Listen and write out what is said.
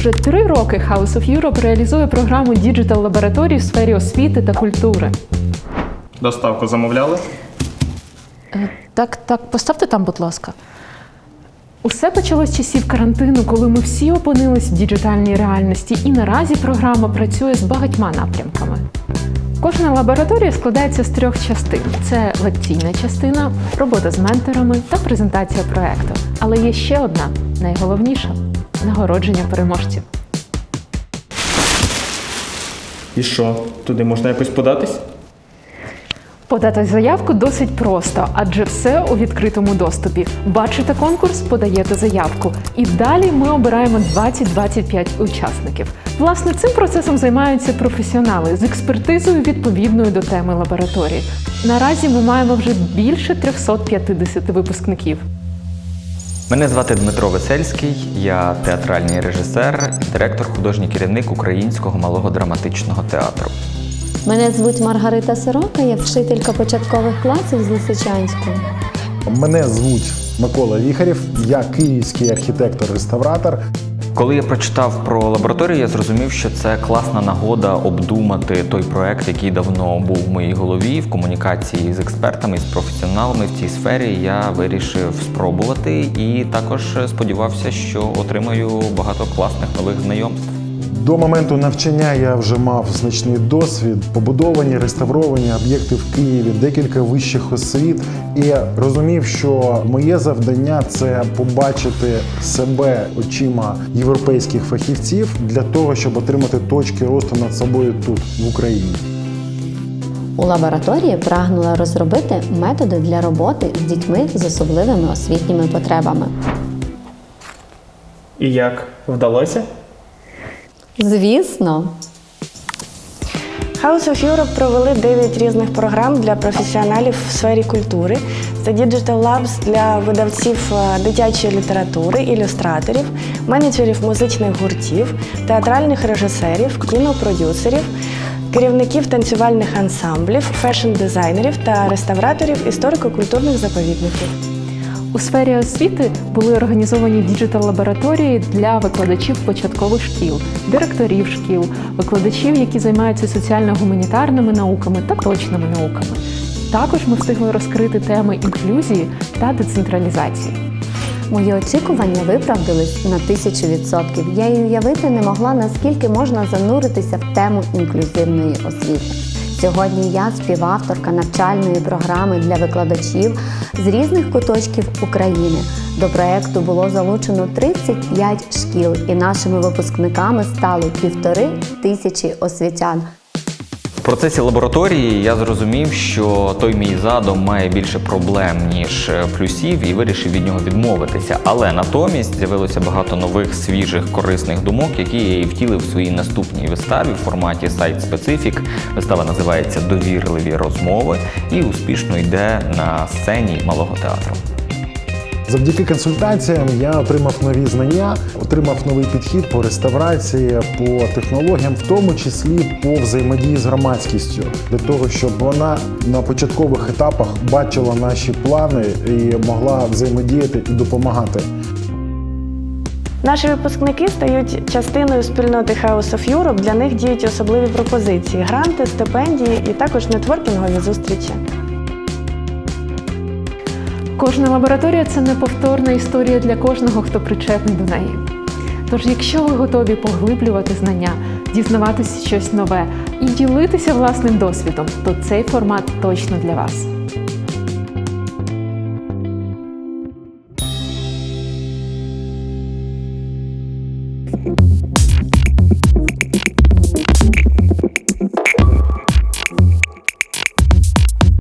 Вже три роки House of Europe реалізує програму Digital лабораторії в сфері освіти та культури. Доставку замовляли? Е, Так, так, поставте там, будь ласка. Усе почалось з часів карантину, коли ми всі опинились в діджитальній реальності, і наразі програма працює з багатьма напрямками. Кожна лабораторія складається з трьох частин: це лекційна частина, робота з менторами та презентація проекту. Але є ще одна найголовніша нагородження переможців. І що? Туди можна якось податись? Подати заявку досить просто, адже все у відкритому доступі. Бачите конкурс, подаєте заявку. І далі ми обираємо 20-25 учасників. Власне, цим процесом займаються професіонали з експертизою відповідною до теми лабораторії. Наразі ми маємо вже більше 350 випускників. Мене звати Дмитро Весельський, я театральний режисер, директор, художній керівник Українського малого драматичного театру. Мене звуть Маргарита Сорока, я вчителька початкових класів з Лисичанського. Мене звуть Микола Віхарєв, я київський архітектор-реставратор. Коли я прочитав про лабораторію, я зрозумів, що це класна нагода обдумати той проект, який давно був в моїй голові в комунікації з експертами, з професіоналами в цій сфері. Я вирішив спробувати і також сподівався, що отримаю багато класних нових знайомств. До моменту навчання я вже мав значний досвід, побудовані, реставровані об'єкти в Києві, декілька вищих освіт. І розумів, що моє завдання це побачити себе очима європейських фахівців для того, щоб отримати точки росту над собою тут, в Україні. У лабораторії прагнула розробити методи для роботи з дітьми з особливими освітніми потребами. І як? Вдалося? Звісно, House of Europe провели 9 різних програм для професіоналів в сфері культури. Це Digital Labs для видавців е, дитячої літератури, ілюстраторів, менеджерів музичних гуртів, театральних режисерів, кінопродюсерів, керівників танцювальних ансамблів, фешн-дизайнерів та реставраторів історико-культурних заповідників. У сфері освіти були організовані діджитал-лабораторії для викладачів початкових шкіл, директорів шкіл, викладачів, які займаються соціально-гуманітарними науками та точними науками. Також ми встигли розкрити теми інклюзії та децентралізації. мої очікування виправдались на тисячу відсотків. Я й уявити не могла, наскільки можна зануритися в тему інклюзивної освіти. Сьогодні я співавторка навчальної програми для викладачів з різних куточків України. До проекту було залучено 35 шкіл, і нашими випускниками стало півтори тисячі освітян. В процесі лабораторії я зрозумів, що той мій задум має більше проблем, ніж е, плюсів, і вирішив від нього відмовитися. Але натомість з'явилося багато нових, свіжих, корисних думок, які я і втілив в своїй наступній виставі в форматі сайт специфік. Вистава називається Довірливі розмови і успішно йде на сцені малого театру. Завдяки консультаціям я отримав нові знання, отримав новий підхід по реставрації, по технологіям, в тому числі по взаємодії з громадськістю, для того, щоб вона на початкових етапах бачила наші плани і могла взаємодіяти і допомагати. Наші випускники стають частиною спільноти House of Europe. Для них діють особливі пропозиції, гранти, стипендії і також нетворкінгові зустрічі. Кожна лабораторія це неповторна історія для кожного, хто причетний до неї. Тож, якщо ви готові поглиблювати знання, дізнаватися щось нове і ділитися власним досвідом, то цей формат точно для вас.